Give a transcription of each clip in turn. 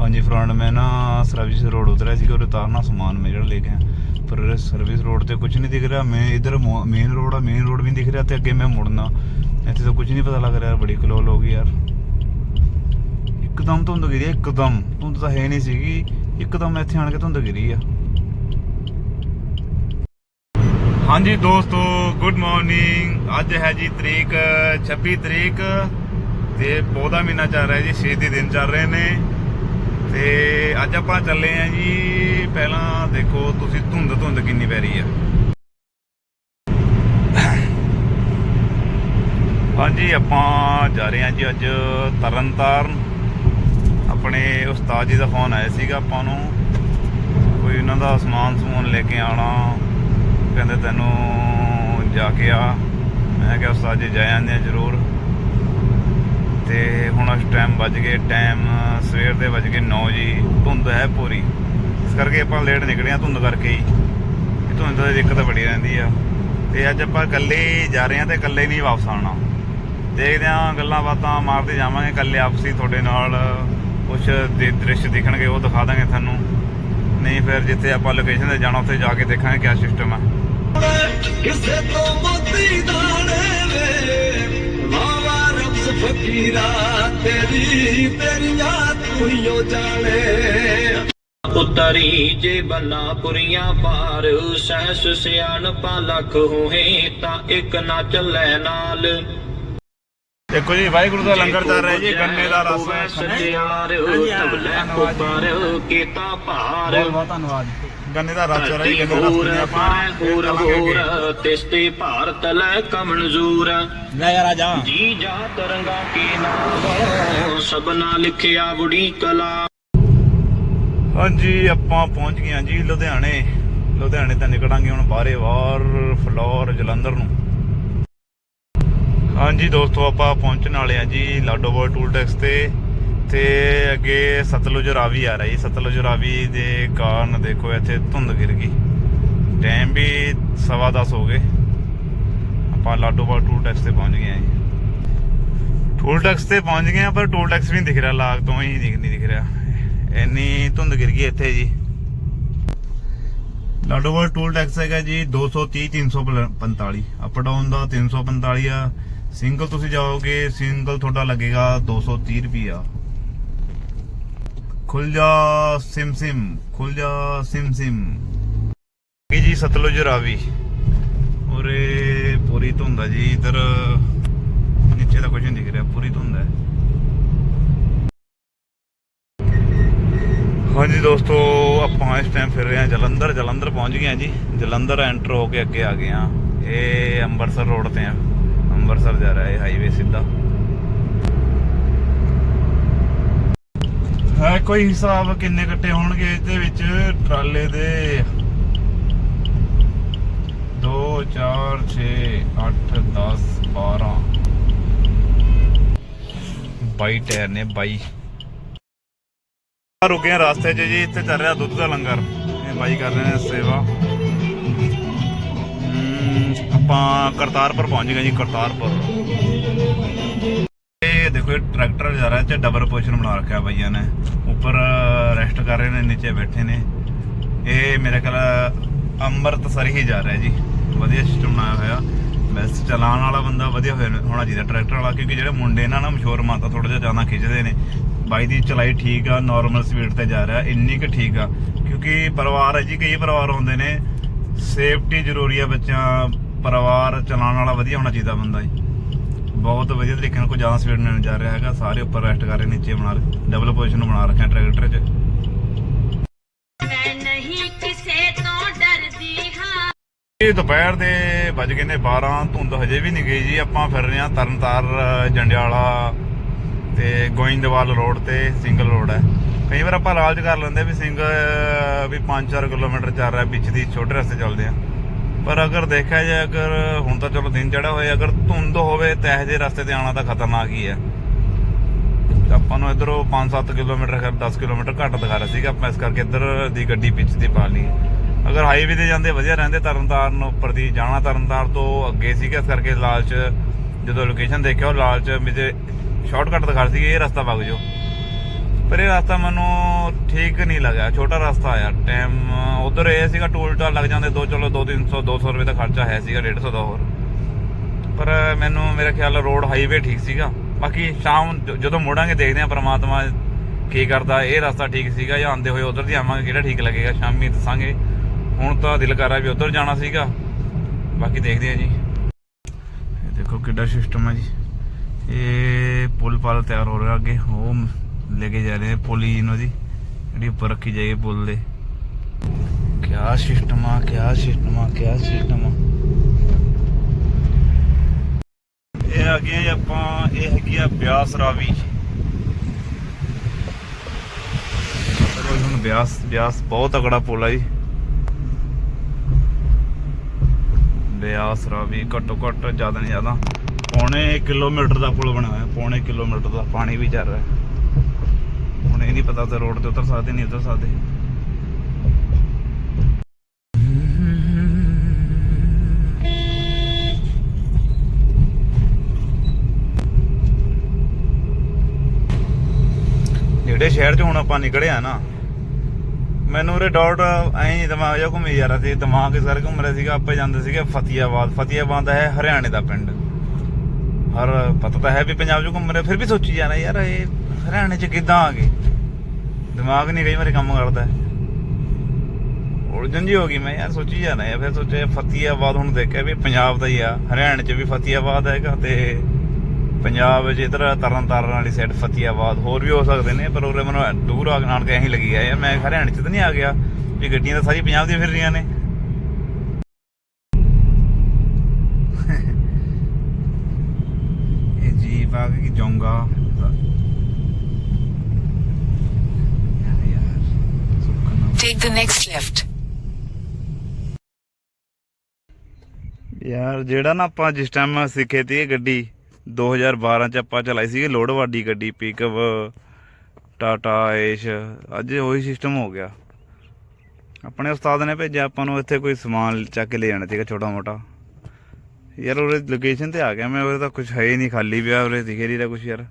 ਹਾਂਜੀ ਫਰੈਂਡ ਮੈਂ ਨਾ ਸਰਵਿਸ ਰੋਡ ਉਤਰਿਆ ਸੀਗਾ ਉਰੇ ਉਤਾਰਨਾ ਸਮਾਨ ਮੈਂ ਜਿਹੜਾ ਲੈ ਕੇ ਆਇਆ। ਪਰ ਸਰਵਿਸ ਰੋਡ ਤੇ ਕੁਝ ਨਹੀਂ ਦਿਖ ਰਿਹਾ। ਮੈਂ ਇਧਰ ਮੇਨ ਰੋਡ ਆ ਮੇਨ ਰੋਡ ਵੀ ਨਹੀਂ ਦਿਖ ਰਿਹਾ ਤੇ ਅੱਗੇ ਮੈਂ ਮੁੜਨਾ। ਇੱਥੇ ਤਾਂ ਕੁਝ ਨਹੀਂ ਪਤਾ ਲੱਗ ਰਿਹਾ ਯਾਰ ਬੜੀ ਕਲੋਲ ਹੋ ਗਈ ਯਾਰ। ਇੱਕਦਮ ਧੁੰਦ ਗਿਰੀ ਆ, ਇੱਕਦਮ। ਧੁੰਦ ਤਾਂ ਹੈ ਨਹੀਂ ਸੀਗੀ। ਇੱਕਦਮ ਇੱਥੇ ਆਣ ਕੇ ਧੁੰਦ ਗਿਰੀ ਆ। ਹਾਂਜੀ ਦੋਸਤੋ ਗੁੱਡ ਮਾਰਨਿੰਗ ਅੱਜ ਹੈ ਜੀ ਤਰੀਕ 26 ਤਰੀਕ ਤੇ ਪੌਦਾ ਮਹੀਨਾ ਚੱਲ ਰਿਹਾ ਜੀ 6 ਦੇ ਦਿਨ ਚੱਲ ਰਹੇ ਨੇ। ਤੇ ਅੱਜ ਆਪਾਂ ਚੱਲੇ ਆਂ ਜੀ, ਪਹਿਲਾਂ ਦੇਖੋ ਤੁਸੀਂ ਧੁੰਦ ਧੁੰਦ ਕਿੰਨੀ ਪੈ ਰਹੀ ਆ। ਹਾਂਜੀ, ਆਪਾਂ ਜਾ ਰਹੇ ਆਂ ਜੀ ਅੱਜ ਤਰਨਤਾਰਨ। ਆਪਣੇ ਉਸਤਾਦ ਜੀ ਦਾ ਫੋਨ ਆਇਆ ਸੀਗਾ ਆਪਾਂ ਨੂੰ, ਕੋਈ ਉਹਨਾਂ ਦਾ ਸਮਾਨ ਸਮੂਨ ਲੈ ਕੇ ਆਉਣਾ। ਕਹਿੰਦੇ ਤੈਨੂੰ ਜਾ ਕੇ ਆ। ਮੈਂ ਕਿਹਾ ਉਸਤਾਦ ਜੀ, ਜਾ ਜਾਂਦੇ ਆ ਜ਼ਰੂਰ। ਤੇ ਹੁਣ ਇਸ ਟਾਈਮ ਵੱਜ ਗਏ ਟਾਈਮ ਸਵੇਰ ਦੇ ਵੱਜ ਗਏ 9 ਜੀ, ਧੁੰਦ ਹੈ ਪੂਰੀ। ਇਸ ਕਰਕੇ ਆਪਾਂ ਲੇਟ ਨਿਕਲੇ ਆ ਧੁੰਦ ਕਰਕੇ ਹੀ। ਇਹ ਧੁੰਦ ਦੀ ਦਿੱਕਤ ਬੜੀ ਰਹਿੰਦੀ ਆ। ਤੇ ਅੱਜ ਆਪਾਂ ਇਕੱਲੇ ਜਾ ਰਹੇ ਆ ਤੇ ਇਕੱਲੇ ਨਹੀਂ ਵਾਪਸ ਆਉਣਾ। ਦੇਖਦੇ ਆ ਗੱਲਾਂ ਬਾਤਾਂ ਮਾਰਦੇ ਜਾਵਾਂਗੇ, ਇਕੱਲੇ ਆਪਸੀ ਤੁਹਾਡੇ ਨਾਲ ਕੁਝ ਦ੍ਰਿਸ਼ ਦਿਖਣਗੇ, ਉਹ ਦਿਖਾ ਦਾਂਗੇ ਤੁਹਾਨੂੰ। ਨਹੀਂ ਫਿਰ ਜਿੱਥੇ ਆਪਾਂ ਲੋਕੇਸ਼ਨ ਤੇ ਜਾਣਾ, ਉੱਥੇ ਜਾ ਕੇ ਦੇਖਾਂਗੇ ਕਿਆ ਸਿਸਟਮ ਹੈ ਕਿਸੇ ਤੋਂ ਮੋਤੀ ਦਾਣੇ ਫਕੀਰਾ ਤੇਰੀ ਤੇਰੀਆਂ ਤੂੰ ਹੀ ਓ ਜਾਣੇ। ਉਤਰੀ ਜੇ ਬੰਨਾ ਪੁਰੀਆਂ ਪਾਰ ਸਹਿਸ ਸਿਆਣਪਾ ਲੱਖ ਹੋਏ ਤਾਂ ਇੱਕ ਨਾ ਚੱਲੇ ਨਾਲ। ਦੇਖੋ ਜੀ ਵਾਹਿਗੁਰੂ ਦਾ ਲੰਗਰ ਚੱਲ ਰਿਹਾ ਜੀ ਗੰਨੇ ਦਾ ਰਸ ਸਜਿਆਰ ਤਬਲੇ ਉੱਪਰ ਕੀਤਾ ਭਾਰ। ਬਹੁਤ ਧੰਨਵਾਦ ਗੰਨੇ ਦਾ ਰਸ ਰਿਹਾ ਗੰਨੇ ਦਾ ਰਸ ਪੀਂਦੇ ਆਪਾਂ। ਪਾਏ ਹੋਰ ਤਿਸਤੇ ਭਾਰਤ ਲੈ ਕਮਨਜ਼ੂਰ ਲੈ ਯਾਰ ਆ ਜਾ। ਜੀ ਜਾ ਤਰੰਗਾ ਕੀ ਨਾਮ ਸਭਨਾ ਲਿਖਿਆ ਬੁੜੀ ਕਲਾ। ਹਾਂਜੀ ਆਪਾਂ ਪਹੁੰਚ ਗਏ ਹਾਂ ਜੀ ਲੁਧਿਆਣੇ। ਲੁਧਿਆਣੇ ਤੋਂ ਨਿਕਲਾਂਗੇ ਹੁਣ ਬਾਹਰੇ ਵਾਰ ਫਲੋਰ ਜਲੰਧਰ ਨੂੰ। ਹਾਂਜੀ ਦੋਸਤੋ ਆਪਾਂ ਪਹੁੰਚਣ ਵਾਲੇ ਆ ਜੀ ਲਾਡੋਬਰ ਟੂਲ ਟੈਕਸ ਤੇ। ਤੇ ਅੱਗੇ ਸਤਲੁਜ ਰਾਵੀ ਆ ਰਹੀ। ਜੀ ਸਤਲੁਜ ਰਾਵੀ ਦੇ ਕਾਰਨ ਦੇਖੋ ਇੱਥੇ ਧੁੰਦ ਗਿਰ ਗਈ। ਟਾਈਮ ਵੀ ਸਵਾ ਹੋ ਗਏ। ਆਪਾਂ ਲਾਡੋਬਰ ਟੂਲ ਟੈਕਸ ਤੇ ਪਹੁੰਚ ਗਏ ਆ ਜੀ। ਟੂਲ ਟੈਕਸ ਤੇ ਪਹੁੰਚ ਗਏ ਆ, ਪਰ ਟੂਲ ਟੈਕਸ ਵੀ ਨਹੀਂ ਦਿਖ ਰਿਹਾ। ਲਾਗ ਤੋਂ ਹੀ ਦਿਖ ਨਹੀਂ ਦਿਖ ਰਿਹਾ। ਇੰਨੀ ਧੁੰਦ ਗਿਰ ਗਈ ਇੱਥੇ ਜੀ। ਲਾਡੋਵਰ ਟੂਲ ਟੈਕਸ ਹੈਗਾ ਜੀ 230 345 ਅਪ ਡਾਊਨ ਦਾ 345 ਆ। ਸਿੰਗਲ ਤੁਸੀਂ ਜਾਓਗੇ ਸਿੰਗਲ ਤੁਹਾਡਾ ਲੱਗੇਗਾ 230 ਰੁਪਿਆ ਖੁੱਲ ਜਾ ਸਿਮ ਸਿਮ ਖੁੱਲ ਜਾ ਸਿਮ ਸਿਮ ਇਹ ਜੀ ਸਤਲੁਜ ਰਾਵੀ। ਉਰੇ ਪੂਰੀ ਧੁੰਦ ਜੀ, ਇਧਰ ਨੀਚੇ ਤਾਂ ਕੁਝ ਨਹੀਂ ਦਿਖ ਰਿਹਾ, ਪੂਰੀ ਧੁੰਦ ਹੈ ਹਾਂਜੀ ਦੋਸਤੋ, ਆਪਾਂ ਇਸ ਟਾਈਮ ਫਿਰ ਰਹੇ ਹਾਂ ਜਲੰਧਰ। ਜਲੰਧਰ ਪਹੁੰਚ ਗਏ ਹਾਂ ਜੀ। ਜਲੰਧਰ ਐਂਟਰ ਹੋ ਕੇ ਅੱਗੇ ਆ ਗਏ ਹਾਂ। ਇਹ ਅੰਮ੍ਰਿਤਸਰ ਰੋਡ ਤੇ ਆ। ਅੰਮ੍ਰਿਤਸਰ ਜਾ ਰਿਹਾ ਹੈ ਹਾਈਵੇ ਸਿੱਧਾ। ਹੈ ਕੋਈ ਹਿਸਾਬ ਕਿੰਨੇ ਕੱਟੇ ਹੋਣਗੇ ਇਹਦੇ ਵਿੱਚ? ਟਰਾਲੇ ਦੇ। 2 4 6 8 10 12 22 ਟਾਇਰ ਨੇ 22 ਆ ਰੁਕੇ ਆ ਰਸਤੇ 'ਚ ਜੀ, ਇੱਥੇ ਚੱਲ ਰਿਹਾ ਦੁੱਧ ਦਾ ਲੰਗਰ। ਇਹ ਬਾਈ ਕਰ ਰਹੇ ਨੇ ਸੇਵਾ। ਆਪਾਂ ਕਰਤਾਰਪੁਰ ਪਹੁੰਚ ਗਏ ਜੀ, ਕਰਤਾਰਪੁਰ। ਦੇਖੋ ਇਹ ਟਰੈਕਟਰ ਜਾ ਰਿਹਾ ਤੇ ਡਬਲ ਪੋਜੀਸ਼ਨ ਬਣਾ ਰੱਖਿਆ ਬਾਈਆਂ ਨੇ। ਉੱਪਰ ਰੈਸਟ ਕਰ ਰਹੇ ਨੇ, ਨੀਚੇ ਬੈਠੇ ਨੇ। ਇਹ ਮੇਰੇ ਖਿਆਲ ਅੰਮ੍ਰਿਤਸਰ ਹੀ ਜਾ ਰਿਹਾ ਜੀ। ਵਧੀਆ ਸਿਸਟਮ ਬਣਾਇਆ ਹੋਇਆ। ਬਸ ਚਲਾਉਣ ਵਾਲਾ ਬੰਦਾ ਵਧੀਆ ਹੋਇਆ ਹੋਣਾ ਚਾਹੀਦਾ ਟਰੈਕਟਰ ਵਾਲਾ, ਕਿਉਂਕਿ ਜਿਹੜੇ ਮੁੰਡੇ ਨਾ ਨਾ, ਮਸ਼ਹੂਰ ਮਾਤਾ ਥੋੜਾ ਜਿਹਾ ਜ਼ਿਆਦਾ ਖਿੱਚਦੇ ਨੇ। ਬਾਈ ਦੀ ਚਲਾਈ ਠੀਕ ਆ ਨਾਰਮਲ ਸਪੀਡ ਤੇ ਜਾ ਰਿਹਾ, ਇੰਨੀ ਕੁ ਠੀਕ ਆ। ਕਿਉਂਕਿ ਪਰਿਵਾਰ ਹੈ ਜੀ, ਕਈ ਪਰਿਵਾਰ ਹੁੰਦੇ ਨੇ। ਸੇਫਟੀ ਜ਼ਰੂਰੀ ਆ ਬੱਚਾ ਪਰਿਵਾਰ ਚਲਾਉਣ ਵਾਲਾ ਵਧੀਆ ਹੋਣਾ ਚਾਹੀਦਾ ਬੰਦਾ ਜੀ। ਬਹੁਤ ਵਧੀਆ ਤਰੀਕੇ ਨਾਲ ਕੋਈ ਜ਼ਿਆਦਾ ਸਪੀਡ ਨਾਲ ਜਾ ਰਿਹਾ ਹੈਗਾ। ਸਾਰੇ ਉੱਪਰ ਰੈਸਟ ਕਰ ਰਹੇ ਨੀਚੇ ਬਣਾ ਰਹੇ ਡਬਲ ਪੋਜੀਸ਼ਨ ਬਣਾ ਰੱਖਿਆ ਟਰੈਕਟਰ 'ਚ। ਨਹੀਂ ਇਹ ਦੁਪਹਿਰ ਦੇ ਵੱਜ ਗਏ ਨੇ 12 ਧੁੰਦ ਹਜੇ ਵੀ ਨਹੀਂ ਗਈ ਜੀ। ਆਪਾਂ ਫਿਰ ਰਹੇ ਹਾਂ ਤਰਨਤਾਰ ਜੰਡਿਆਲਾ ਤੇ ਗੋਇੰਦਵਾਲ ਰੋਡ ਤੇ ਸਿੰਗਲ ਰੋਡ ਹੈ। ਕਈ ਵਾਰ ਆਪਾਂ ਲਾਲਚ ਕਰ ਲੈਂਦੇ ਵੀ ਸਿੰਗਲ ਵੀ 5-4 ਕਿਲੋਮੀਟਰ ਚੱਲ ਰਿਹਾ ਵਿੱਚ ਦੀ ਛੋਟੇ ਰਸਤੇ ਚੱਲਦੇ ਆ ਪਰ ਅਗਰ ਦੇਖਿਆ ਜਾਏ, ਅਗਰ ਹੁਣ ਤਾਂ ਚਲੋ ਦਿਨ ਚੜਾ ਹੋਇਆ, ਅਗਰ ਧੁੰਦ ਹੋਵੇ ਤਾਂ ਇਹੋ ਜਿਹੇ ਰਸਤੇ ਤੇ ਆਉਣਾ ਤਾਂ ਖਤਰਨਾਕ ਹੀ ਹੈ। ਆਪਾਂ ਨੂੰ ਇਧਰੋਂ 5-7 ਕਿਲੋਮੀਟਰ ਕਰ 10 ਕਿਲੋਮੀਟਰ ਘੱਟ ਦਿਖਾ ਰਿਹਾ ਸੀਗਾ, ਆਪਾਂ ਇਸ ਕਰਕੇ ਇੱਧਰ ਦੀ ਗੱਡੀ ਪਿੱਛ ਦੀ ਪਾ ਲਈ। ਅਗਰ ਹਾਈਵੇ ਤੇ ਜਾਂਦੇ, ਵਧੀਆ ਰਹਿੰਦੇ, ਤਰਨਤਾਰਨ ਉੱਪਰ ਦੀ ਜਾਣਾ ਤਰਨਤਾਰਨ ਤੋਂ ਅੱਗੇ ਸੀਗਾ, ਇਸ ਕਰਕੇ ਲਾਲਚ, ਜਦੋਂ ਲੋਕੇਸ਼ਨ ਦੇਖਿਆ, ਉਹ ਲਾਲਚ ਮੇਰੇ ਸ਼ਾਰਟਕਟ ਦਿਖਾ ਰਹੀ ਸੀ ਇਹ ਰਸਤਾ ਵਗ ਜਾਓ। ਪਰ ਇਹ ਰਸਤਾ ਮੈਨੂੰ ਠੀਕ ਨਹੀਂ ਲੱਗਾ ਛੋਟਾ ਰਸਤਾ ਆਇਆ ਟਾਈਮ ਉਧਰ ਇਹ ਸੀਗਾ ਟੋਲ ਟਾਲ ਲੱਗ ਜਾਂਦੇ, ਦੋ ਚਲੋ 2 300 200 ਰੁਪਏ ਦਾ ਖਰਚਾ ਹੈ ਸੀਗਾ 150 ਦਾ ਹੋਰ। ਪਰ ਮੈਨੂੰ, ਮੇਰਾ ਖਿਆਲ ਰੋਡ ਹਾਈਵੇ ਠੀਕ ਸੀਗਾ। ਬਾਕੀ ਸ਼ਾਮ ਜਦੋਂ ਮੁੜਾਂਗੇ ਦੇਖਦੇ ਆ ਪ੍ਰਮਾਤਮਾ ਕੀ ਕਰਦਾ, ਇਹ ਰਸਤਾ ਠੀਕ ਸੀਗਾ ਜਾਂ ਆਂਦੇ ਹੋਏ ਉਧਰ ਦੀ ਆਵਾਂਗੇ, ਕਿਹੜਾ ਠੀਕ ਲੱਗੇਗਾ, ਸ਼ਾਮੀ ਦੱਸਾਂਗੇ। ਹੁਣ ਤਾਂ ਦਿਲ ਕਰ ਰਿਹਾ ਵੀ ਉਧਰ ਜਾਣਾ ਸੀਗਾ। ਬਾਕੀ ਦੇਖਦੇ ਆ ਜੀ। ਇਹ ਦੇਖੋ ਕਿੱਡਾ ਸਿਸਟਮ ਹੈ ਜੀ। ਇਹ ਪੁਲ ਪਾਲ ਤਿਆਰ ਹੋ ਰਿਹਾ ਅੱਗੇ ਉਹ ਲੈ ਕੇ ਜਾ ਰਹੇ ਨੇ ਪੁਲੀ ਇਹਨੂੰ ਦੀ, ਜਿਹੜੀ ਉੱਪਰ ਰੱਖੀ ਜਾਏਗੀ ਪੁਲ ਦੇ। ਕਿਆ ਸਿਸਟਮ ਆ, ਕਿਆ ਸਿਸਟਮ ਆ, ਕਿਆ ਸਿਸਟਮ ਆ। ਇਹ ਆ ਗਏ ਆਪਾਂ, ਇਹ ਹੈਗੀ ਆ ਬਿਆਸ ਰਾਵੀ। ਚਲੋ ਹੁਣ ਬਿਆਸ ਬਿਆਸ ਬਹੁਤ ਤਕੜਾ ਪੁਲ ਆ ਜੀ। ਬਿਆਸ ਰਾਵੀ ਘੱਟੋ ਘੱਟ ਜ਼ਿਆਦਾ ਨਹੀਂ ਜ਼ਿਆਦਾ। ਪੌਣੇ ਕਿਲੋਮੀਟਰ ਦਾ ਪੁਲ ਬਣਿਆ ਹੋਇਆ, ਪੌਣੇ ਕਿਲੋਮੀਟਰ ਦਾ, ਪਾਣੀ ਵੀ ਚੱਲ ਰਿਹਾ। ਹੁਣ ਇਹ ਨਹੀਂ ਪਤਾ ਤੇ ਰੋਡ ਤੇ ਉਤਰ ਸਕਦੇ ਨਹੀਂ ਉਤਰ ਸਕਦੇ। ਜਿਹੜੇ ਸ਼ਹਿਰ 'ਚ ਹੁਣ ਆਪਾਂ ਨਿਕਲੇ ਆ ਨਾ। ਮੈਨੂੰ ਉਰੇ ਡਾਊਟ ਐਂ ਦਿਮਾਗ ਜਿਹਾ ਘੁੰਮੀ ਜਾ ਰਿਹਾ ਸੀ। ਦਿਮਾਗ ਹੀ ਸਰ ਘੁੰਮ ਰਿਹਾ ਸੀਗਾ, ਆਪਾਂ ਜਾਂਦੇ ਸੀਗੇ ਫਤਿਆਬਾਦ ਫਤਿਆਬਾਦ ਹੈ ਹਰਿਆਣੇ ਦਾ ਪਿੰਡ। ਹਰ, ਪਤਾ ਤਾਂ ਹੈ ਵੀ ਪੰਜਾਬ 'ਚ ਘੁੰਮ ਰਿਹਾ ਫਿਰ ਵੀ ਸੋਚੀ ਜਾਣਾ ਯਾਰ, ਇਹ ਹਰਿਆਣੇ 'ਚ ਕਿੱਦਾਂ ਆ ਗਏ? ਦਿਮਾਗ ਨਹੀਂ ਕਈ ਵਾਰੀ ਕੰਮ ਕਰਦਾ। ਉਲਝਣ ਜੀ ਹੋ ਗਈ, ਮੈਂ ਯਾਰ ਸੋਚੀ ਜਾਣਾ ਯਾਰ ਫਿਰ ਸੋਚਿਆ ਫਤਿਆਬਾਦ ਹੁਣ ਦੇਖਿਆ ਵੀ ਪੰਜਾਬ ਦਾ ਹੀ ਆ, ਹਰਿਆਣੇ 'ਚ ਵੀ ਫਤਿਆਬਾਦ ਹੈਗਾ ਤੇ ਪੰਜਾਬ ਵਿੱਚ ਇਧਰ ਤਰਨ ਤਾਰਨ ਵਾਲੀ ਸਾਈਡ ਫਤਿਆਬਾਦ ਹੋਰ ਵੀ ਹੋ ਸਕਦੇ ਨੇ, ਪਰ ਉਰੇ ਮੈਨੂੰ ਦੂਰ ਆ ਨਾਲ ਕੇ ਐਂ ਲੱਗੀ ਆ, ਯਾਰ ਮੈਂ ਹਰਿਆਣੇ 'ਚ ਤਾਂ ਨਹੀਂ ਆ ਗਿਆ, ਵੀ ਗੱਡੀਆਂ ਤਾਂ ਸਾਰੀ ਪੰਜਾਬ ਦੀਆਂ ਫਿਰ ਰਹੀਆਂ ਨੇ। ਇਹ ਜੀਪ ਆ ਗਈ ਜੋਂਗਾ ਯਾਰ ਯਾਰ ਸੁੱਕਣਾ Take the next left. ਯਾਰ, ਜਿਹੜਾ ਨਾ ਆਪਾਂ ਜਿਸ ਟਾਈਮ ਸਿੱਖੇ ਤੀ ਇਹ ਗੱਡੀ 2012 ਚ ਆਪਾਂ ਚਲਾਈ ਸੀ ਲੋਡਵਾਡੀ ਗੱਡੀ ਪਿਕਅਪ ਟਾਟਾ, ਏਸ਼, ਅੱਜ ਉਹੀ ਸਿਸਟਮ ਹੋ ਗਿਆ। ਆਪਣੇ ਉਸਤਾਦ ਨੇ ਭੇਜਿਆ ਆਪਾਂ ਨੂੰ ਇੱਥੇ ਕੋਈ ਸਮਾਨ ਚੱਕ ਕੇ ਲੈ ਜਾਣਾ ਸੀਗਾ ਛੋਟਾ ਮੋਟਾ। ਯਾਰ ਉਹਦੇ ਲੋਕੇਸ਼ਨ ਤੇ ਆ ਗਿਆ ਮੈਂ ਉਹਦੇ ਤਾਂ ਕੁਝ ਹੈ ਹੀ ਨਹੀਂ ਖਾਲੀ ਪਿਆ, ਉਰੇ ਦਿਖੇ ਨਹੀਂ ਰਿਹਾ ਕੁਝ ਯਾਰ।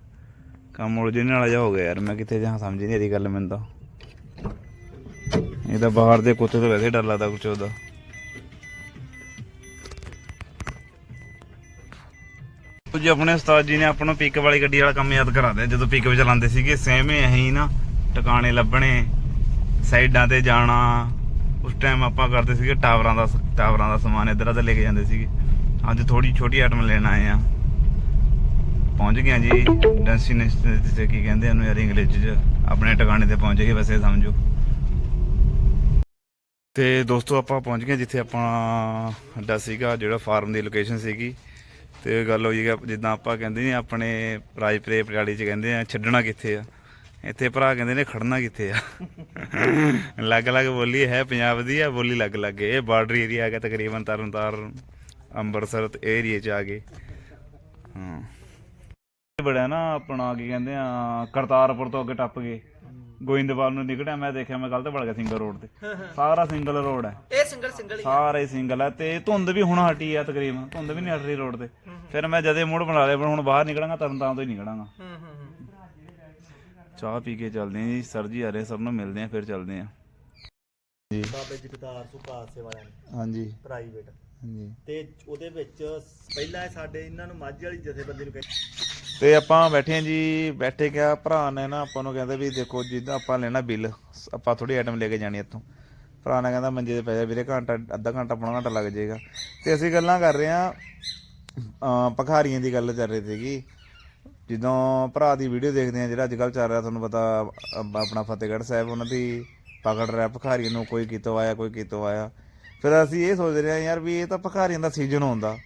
ਕੰਮ ਉਲਝਣ ਵਾਲਾ ਜਿਹਾ ਹੋ ਗਿਆ ਯਾਰ, ਮੈਂ ਕਿੱਥੇ ਜਾਂ ਸਮਝ ਨਹੀਂ ਆਦੀ ਗੱਲ ਮੈਨੂੰ ਤਾਂ। ਇਹ ਤਾਂ ਬਾਹਰ ਦੇ ਕੁੱਤੇ ਤੋਂ ਵੈਸੇ ਡਰ ਲੱਗਦਾ ਕੁਛ ਉਹਦਾ। ਜੀ ਆਪਣੇ ਉਸਤਾਦ ਜੀ ਨੇ ਆਪਾਂ ਨੂੰ ਪਿਕ ਵਾਲੀ ਗੱਡੀ ਵਾਲਾ ਕੰਮ ਯਾਦ ਕਰਾ ਦਿਆ ਜਦੋਂ ਪਿਕ ਚਲਾਉਂਦੇ ਸੀਗੇ, ਸੇਮ ਹੀ ਐਂ ਨਾ ਟਿਕਾਣੇ ਲੱਭਣੇ, ਸਾਈਡਾਂ ਤੇ ਜਾਣਾ, ਉਸ ਟਾਈਮ ਆਪਾਂ ਕਰਦੇ ਸੀਗੇ ਟਾਵਰਾਂ ਦਾ ਟਾਵਰਾਂ ਦਾ ਸਮਾਨ ਇੱਧਰ ਉੱਧਰ ਲੈ ਕੇ ਜਾਂਦੇ ਸੀਗੇ। ਅੱਜ ਥੋੜੀ ਛੋਟੀ ਆਈਟਮ ਲੈਣ ਆਏ ਆ। ਪਹੁੰਚ ਗਏ ਜੀ ਡੈਸਟੀਨੇਸ਼ਨ ਤੇ ਕੀ ਕਹਿੰਦੇ ਉਹਨੂੰ ਯਾਰ ਇੰਗਲਿਸ਼ 'ਚ, ਆਪਣੇ ਟਿਕਾਣੇ ਤੇ ਪਹੁੰਚ ਗਏ, ਵੈਸੇ ਸਮਝੋ। ਤੇ ਦੋਸਤੋ ਆਪਾਂ ਪਹੁੰਚ ਗਏ ਜਿੱਥੇ ਆਪਣਾ ਅੱਡਾ ਸੀਗਾ, ਜਿਹੜਾ ਫਾਰਮ ਦੀ ਲੋਕੇਸ਼ਨ ਸੀਗੀ। ਤੇ ਗੱਲ ਹੋਈ ਕਿ ਜਿੱਦਾਂ ਆਪਾਂ ਕਹਿੰਦੇ ਨੇ, ਆਪਣੇ ਰਾਜਪੁਰੇ ਪਟਿਆਲੀ ਚ ਕਹਿੰਦੇ ਆ, ਛੱਡਣਾ ਕਿੱਥੇ ਆ? ਇੱਥੇ ਭਰਾ ਕਹਿੰਦੇ ਨੇ, ਖੜਨਾ ਕਿੱਥੇ ਆ? ਅਲੱਗ-ਅਲੱਗ ਬੋਲੀ ਹੈ, ਪੰਜਾਬ ਦੀ ਆ, ਬੋਲੀ ਅਲੱਗ-ਅਲੱਗ ਇਹ ਬਾਰਡਰ ਏਰੀਆ ਆ ਗਿਆ ਤਕਰੀਬਨ ਤਰਨਤਾਰਨ, ਅੰਮ੍ਰਿਤਸਰ ਤੇ ਏਰੀਏ ਚ ਆ ਗਏ। ਹਾਂ। ਬੜਾ ਨਾ ਆਪਣਾ ਕੀ ਕਹਿੰਦੇ ਆ, ਕਰਤਾਰਪੁਰ ਤੋਂ ਅੱਗੇ ਟੱਪ ਗਏ। ਗੋਇੰਦਵਾਲ ਨੂੰ ਨਿਕਲਿਆ ਮੈਂ ਦੇਖਿਆ ਮੈਂ ਗਲਤ ਵੜ ਗਿਆ ਸਿੰਗਲ ਰੋਡ ਤੇ। ਸਾਰਾ ਸਿੰਗਲ ਰੋਡ ਹੈ। ਇਹ ਸਿੰਗਲ ਸਿੰਗਲ ਹੀ ਸਾਰੇ ਸਿੰਗਲ ਹੈ ਤੇ ਧੁੰਦ ਵੀ ਹੁਣ ਹਟੀ ਆ ਤਕਰੀਬਨ ਧੁੰਦ ਵੀ ਨਹੀਂ ਹਟ ਰਹੀ ਰੋਡ ਤੇ। ਫਿਰ ਮੈਂ ਜਦੇ ਮੂਡ ਬਣਾ ਲਿਆ ਪਰ ਹੁਣ ਬਾਹਰ ਨਿਕਲਾਂਗਾ ਤਰਨਤਾਰਨ ਤੋਂ ਹੀ ਨਿਕਲਾਂਗਾ। ਹੂੰ ਹੂੰ ਹੂੰ। ਚਾਹ ਪੀ ਕੇ ਚੱਲਦੇ ਆਂ ਜੀ ਸਰ ਜੀ ਆ ਰਹੇ ਸਰ ਨੂੰ ਮਿਲਦੇ ਆਂ ਫਿਰ ਚੱਲਦੇ ਆਂ ਜੀ। ਬਾਬੇ ਜਗਤਾਰ ਸੁਪਾਸੇ ਵਾਲਿਆਂ ਨੇ ਹਾਂਜੀ। ਪ੍ਰਾਈਵੇਟ ਹਾਂਜੀ। ਤੇ ਉਹਦੇ ਵਿੱਚ ਪਹਿਲਾਂ ਇਹ ਸਾਡੇ ਇਹਨਾਂ ਨੂੰ ਮਾਝੇ ਵਾਲੀ ਜਥੇਬੰਦੀ ਨੂੰ ਕਹਿੰਦੇ ਤੇ ਆਪਾਂ ਬੈਠੇ ਆਂ ਜੀ, ਬੈਠੇ ਕਿਆ ਭਰਾ ਨੇ ਨਾ ਆਪਾਂ ਨੂੰ ਕਹਿੰਦੇ ਵੀ ਦੇਖੋ ਜਿੱਦਾਂ ਆਪਾਂ ਲੈਣਾ ਬਿੱਲ, ਆਪਾਂ ਥੋੜੀ ਆਈਟਮ ਲੈ ਕੇ ਜਾਣੀ ਇੱਥੋਂ। ਭਰਾ ਨੇ ਕਹਿੰਦਾ ਮੰਜੇ ਤੇ ਪੈ ਜਾ ਵੀਰੇ, ਘੰਟਾ, ਅੱਧਾ ਘੰਟਾ, ਪੌਣਾ ਘੰਟਾ ਲੱਗ ਜਾਏਗਾ। ਤੇ ਅਸੀਂ ਗੱਲਾਂ ਕਰ ਰਹੇ ਆਂ ਅਮ ਦੀ ਗੱਲ ਚੱਲ ਰਹੀ ਸੀਗੀ। ਜਦੋਂ ਭਰਾ ਦੀ ਵੀਡੀਓ ਦੇਖਦੇ ਆ ਜਿਹੜਾ ਅੱਜ ਕੱਲ੍ਹ ਚੱਲ ਰਿਹਾ, ਤੁਹਾਨੂੰ ਪਤਾ ਆਪਣਾ ਫਤਿਹਗੜ੍ਹ ਸਾਹਿਬ, ਉਹਨਾਂ ਦੀ ਪਕੜ ਰਿਹਾ, ਭਖਾਰੀਆਂ ਨੂੰ ਕੋਈ ਕਿਤੋਂ ਆਇਆ, ਕੋਈ ਕਿਤੋਂ ਆਇਆ। ਫਿਰ ਅਸੀਂ ਇਹ ਸੋਚ ਰਹੇ ਹਾਂ ਯਾਰ ਵੀ ਇਹ ਤਾਂ ਭਖਾਰੀਆਂ ਦਾ ਸੀਜ਼ਨ ਹੁੰਦਾ।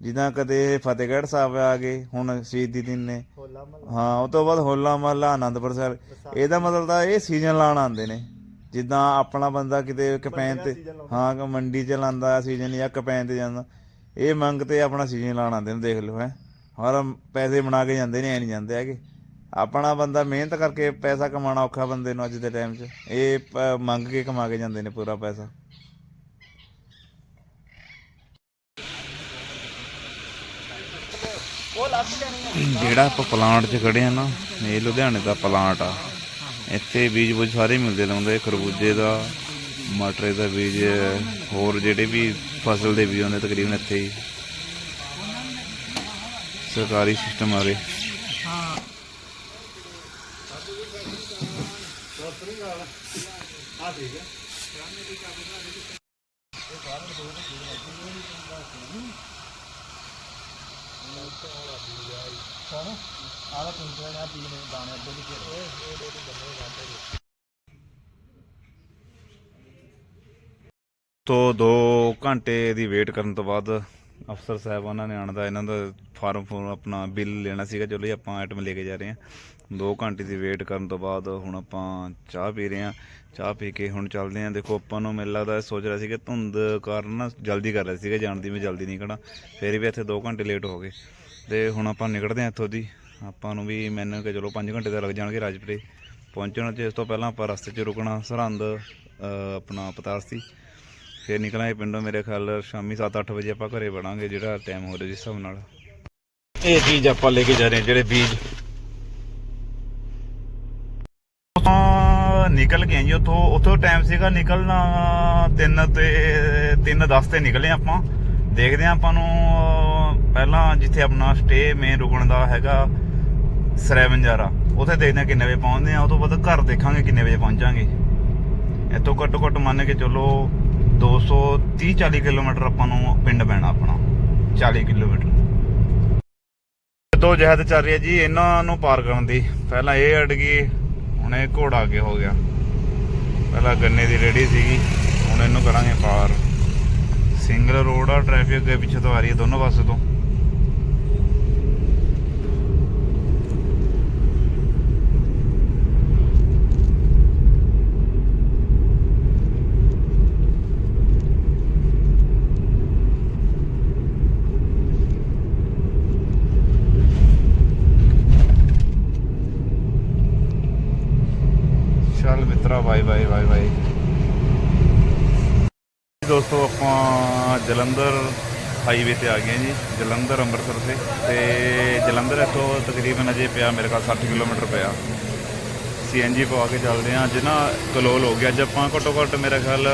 ਜਿੱਦਾਂ ਕਦੇ ਫਤਿਹਗੜ੍ਹ ਸਾਹਿਬ ਆ ਗਏ ਹੁਣ ਸ਼ਹੀਦੀ ਦਿਨ ਨੇ। ਹੋਲਾ ਮਹੱਲਾ। ਹਾਂ ਉਹ ਤੋਂ ਬਾਅਦ ਹੋਲਾ ਮਹੱਲਾ ਆਨੰਦਪੁਰ ਸਾਹਿਬ। ਇਹਦਾ ਮਤਲਬ ਤਾਂ ਇਹ ਸੀਜ਼ਨ ਲਾਣ ਆਉਂਦੇ ਨੇ। ਜਿੱਦਾਂ ਆਪਣਾ ਬੰਦਾ ਕਿਤੇ ਕਪੈਨ ਤੇ ਹਾਂ ਕਿ ਮੰਡੀ ਚ ਲਾਂਦਾ ਸੀਜ਼ਨ ਜਾਂ ਕਪੈਨ ਤੇ ਜਾਂਦਾ। ਇਹ ਮੰਗ ਤੇ ਆਪਣਾ ਸੀਜ਼ਨ ਲਾਣ ਆਉਂਦੇ ਨੇ ਦੇਖ ਲਓ ਹੈ। ਹਰ ਪੈਸੇ ਬਣਾ ਕੇ ਜਾਂਦੇ ਨੇ ਐ ਨਹੀਂ ਜਾਂਦੇ ਹੈਗੇ। ਆਪਣਾ ਬੰਦਾ ਮਿਹਨਤ ਕਰਕੇ ਪੈਸਾ ਕਮਾਉਣਾ ਔਖਾ ਬੰਦੇ ਨੂੰ ਅੱਜ ਦੇ ਟਾਈਮ 'ਚ। ਇਹ ਮੰਗ ਕੇ ਕਮਾ ਕੇ ਜਾਂਦੇ ਨੇ ਪੂਰਾ ਪੈਸਾ। ਜਿਹੜਾ ਆਪਾਂ ਪਲਾਂਟ 'ਚ ਖੜੇ ਆ ਨਾ, ਇਹ ਲੁਧਿਆਣੇ ਦਾ ਪਲਾਂਟ ਆ। ਇੱਥੇ ਬੀਜ ਬੁੱਝ ਸਾਰੇ ਮਿਲਦੇ ਲਾਉਂਦੇ ਖਰਬੂਜੇ ਦਾ, ਮਟਰ ਦਾ ਬੀਜ, ਹੋਰ ਜਿਹੜੇ ਵੀ ਫਸਲ ਦੇ ਬੀਜ ਹੁੰਦੇ ਤਕਰੀਬਨ ਇੱਥੇ ਹੀ। ਸਰਕਾਰੀ ਸਿਸਟਮ ਆ ਰਹੇ ਤੋਂ 2 ਘੰਟੇ ਦੀ ਵੇਟ ਕਰਨ ਤੋਂ ਬਾਅਦ ਅਫਸਰ ਸਾਹਿਬ ਉਹਨਾਂ ਨੇ ਆਉਣ ਦਾ ਇਹਨਾਂ ਦਾ ਫਾਰਮ ਫੋਰਮ ਆਪਣਾ ਬਿੱਲ ਲੈਣਾ ਸੀਗਾ ਚਲੋ ਜੀ ਆਪਾਂ ਆਈਟਮ ਲੈ ਕੇ ਜਾ ਰਹੇ ਹਾਂ। 2 ਘੰਟੇ ਦੀ ਵੇਟ ਕਰਨ ਤੋਂ ਬਾਅਦ ਹੁਣ ਆਪਾਂ ਚਾਹ ਪੀ ਰਹੇ ਹਾਂ। ਚਾਹ ਪੀ ਕੇ ਹੁਣ ਚੱਲਦੇ ਹਾਂ। ਦੇਖੋ ਆਪਾਂ ਨੂੰ ਮੈਨੂੰ ਲੱਗਦਾ ਸੋਚ ਰਿਹਾ ਸੀ ਕਿ ਧੁੰਦ ਕਾਰਨ ਨਾ ਜਲਦੀ ਕਰ ਰਿਹਾ ਸੀਗਾ ਜਾਣ ਦੀ ਮੈਂ ਜਲਦੀ ਨਹੀਂ ਕਰਾਂ ਫਿਰ ਵੀ ਇੱਥੇ 2 ਘੰਟੇ ਲੇਟ ਹੋ ਗਏ। ਤੇ ਹੁਣ ਆਪਾਂ ਨਿਕਲਦੇ ਹਾਂ ਇੱਥੋਂ ਦੀ। ਆਪਾਂ ਨੂੰ ਵੀ ਮੈਨੂੰ ਕਿ ਚਲੋ 5 ਘੰਟੇ ਤਾਂ ਲੱਗ ਜਾਣਗੇ ਰਾਜਪੁਰੇ। ਪਹੁੰਚਣ ਤੇ ਇਸ ਤੋਂ ਪਹਿਲਾਂ ਆਪਾਂ ਰਸਤੇ 'ਚ ਰੁਕਣਾ ਸਰਹੰਦ ਅ, ਆਪਣਾ ਪਤਾਸੀ ਫਿਰ ਨਿਕਲਾਂਗੇ ਪਿੰਡੋਂ ਮੇਰੇ ਖਿਆਲ ਸ਼ਾਮੀ 7-8 ਵਜੇ ਆਪਾਂ ਘਰੇ ਵੜਾਂਗੇ ਜਿਹੜਾ ਟਾਈਮ ਹੋ ਰਿਹਾ ਜਿਸ ਹਿਸਾਬ ਨਾਲ। ਇਹ ਚੀਜ਼ ਆਪਾਂ ਲੈ ਕੇ ਜਾ ਰਹੇ ਹਾਂ, ਜਿਹੜੇ ਬੀਜ। ਆਪਾਂ ਨਿਕਲ ਗਏ ਜੀ ਉੱਥੋਂ ਉੱਥੋਂ ਟਾਈਮ ਸੀਗਾ ਨਿਕਲਣਾ 3 ਤੇ 3:10 ਤੇ ਨਿਕਲੇ ਆਪਾਂ। ਦੇਖਦੇ ਹਾਂ ਆਪਾਂ ਨੂੰ ਪਹਿਲਾਂ ਜਿੱਥੇ ਆਪਣਾ ਸਟੇ ਮੇਨ ਰੁਕਣ ਦਾ ਹੈਗਾ, ਸਰੈਵੰਜਾਰਾ। ਉੱਥੇ ਦੇਖਦੇ ਹਾਂ ਕਿੰਨੇ ਵਜੇ ਪਹੁੰਚਦੇ ਆ ਉਹ ਤੋਂ ਬਾਅਦ ਘਰ ਦੇਖਾਂਗੇ ਕਿੰਨੇ ਵਜੇ ਪਹੁੰਚਾਂਗੇ। ਇੱਥੋਂ ਘੱਟੋ ਘੱਟ ਮੰਨ ਕੇ ਚੱਲੋ 230 40 ਕਿਲੋਮੀਟਰ ਆਪਾਂ ਨੂੰ ਪਿੰਡ ਪੈਣਾ ਆਪਣਾ 40 ਕਿਲੋਮੀਟਰ। ਤੋਂ ਜਹਿਦ ਚੱਲ ਰਹੀ ਹੈ ਜੀ, ਇਹਨਾਂ ਨੂੰ ਪਾਰ ਕਰਨ ਦੀ। ਪਹਿਲਾਂ ਇਹ ਅੜ ਗਈ, ਹੁਣ ਇਹ ਘੋੜਾ ਅੱਗੇ ਹੋ ਗਿਆ। ਪਹਿਲਾਂ ਗੰਨੇ ਦੀ ਰੇੜੀ ਸੀਗੀ, ਹੁਣ ਇਹਨੂੰ ਕਰਾਂਗੇ ਪਾਰ। ਸਿੰਗਲ ਰੋਡ ਆ, ਟ੍ਰੈਫਿਕ ਅੱਗੇ ਪਿੱਛੇ ਤੋਂ ਆ ਰਹੀ ਹੈ ਦੋਨੋਂ ਪਾਸੇ ਤੋਂ ਚੱਲ ਮਿੱਤਰਾ ਬਾਏ ਬਾਏ ਬਾਏ ਬਾਏ ਦੋਸਤੋ ਆਪਾਂ ਜਲੰਧਰ ਹਾਈਵੇ ਤੇ ਆ ਗਏ ਜੀ, ਜਲੰਧਰ, ਅੰਮ੍ਰਿਤਸਰ ਤੇ ਤੇ ਜਲੰਧਰ ਇੱਥੋਂ ਤਕਰੀਬਨ ਅਜੇ ਪਿਆ ਮੇਰੇ ਕੋਲ 60 ਕਿਲੋਮੀਟਰ ਪਿਆ। ਸੀਐਨਜੀ ਪਵਾ ਕੇ ਚੱਲਦੇ ਆ ਅੱਜ ਨਾ ਕਲੋਲ ਹੋ ਗਿਆ। ਅੱਜ ਆਪਾਂ ਘੱਟੋ ਘੱਟ ਮੇਰੇ ਖਿਆਲ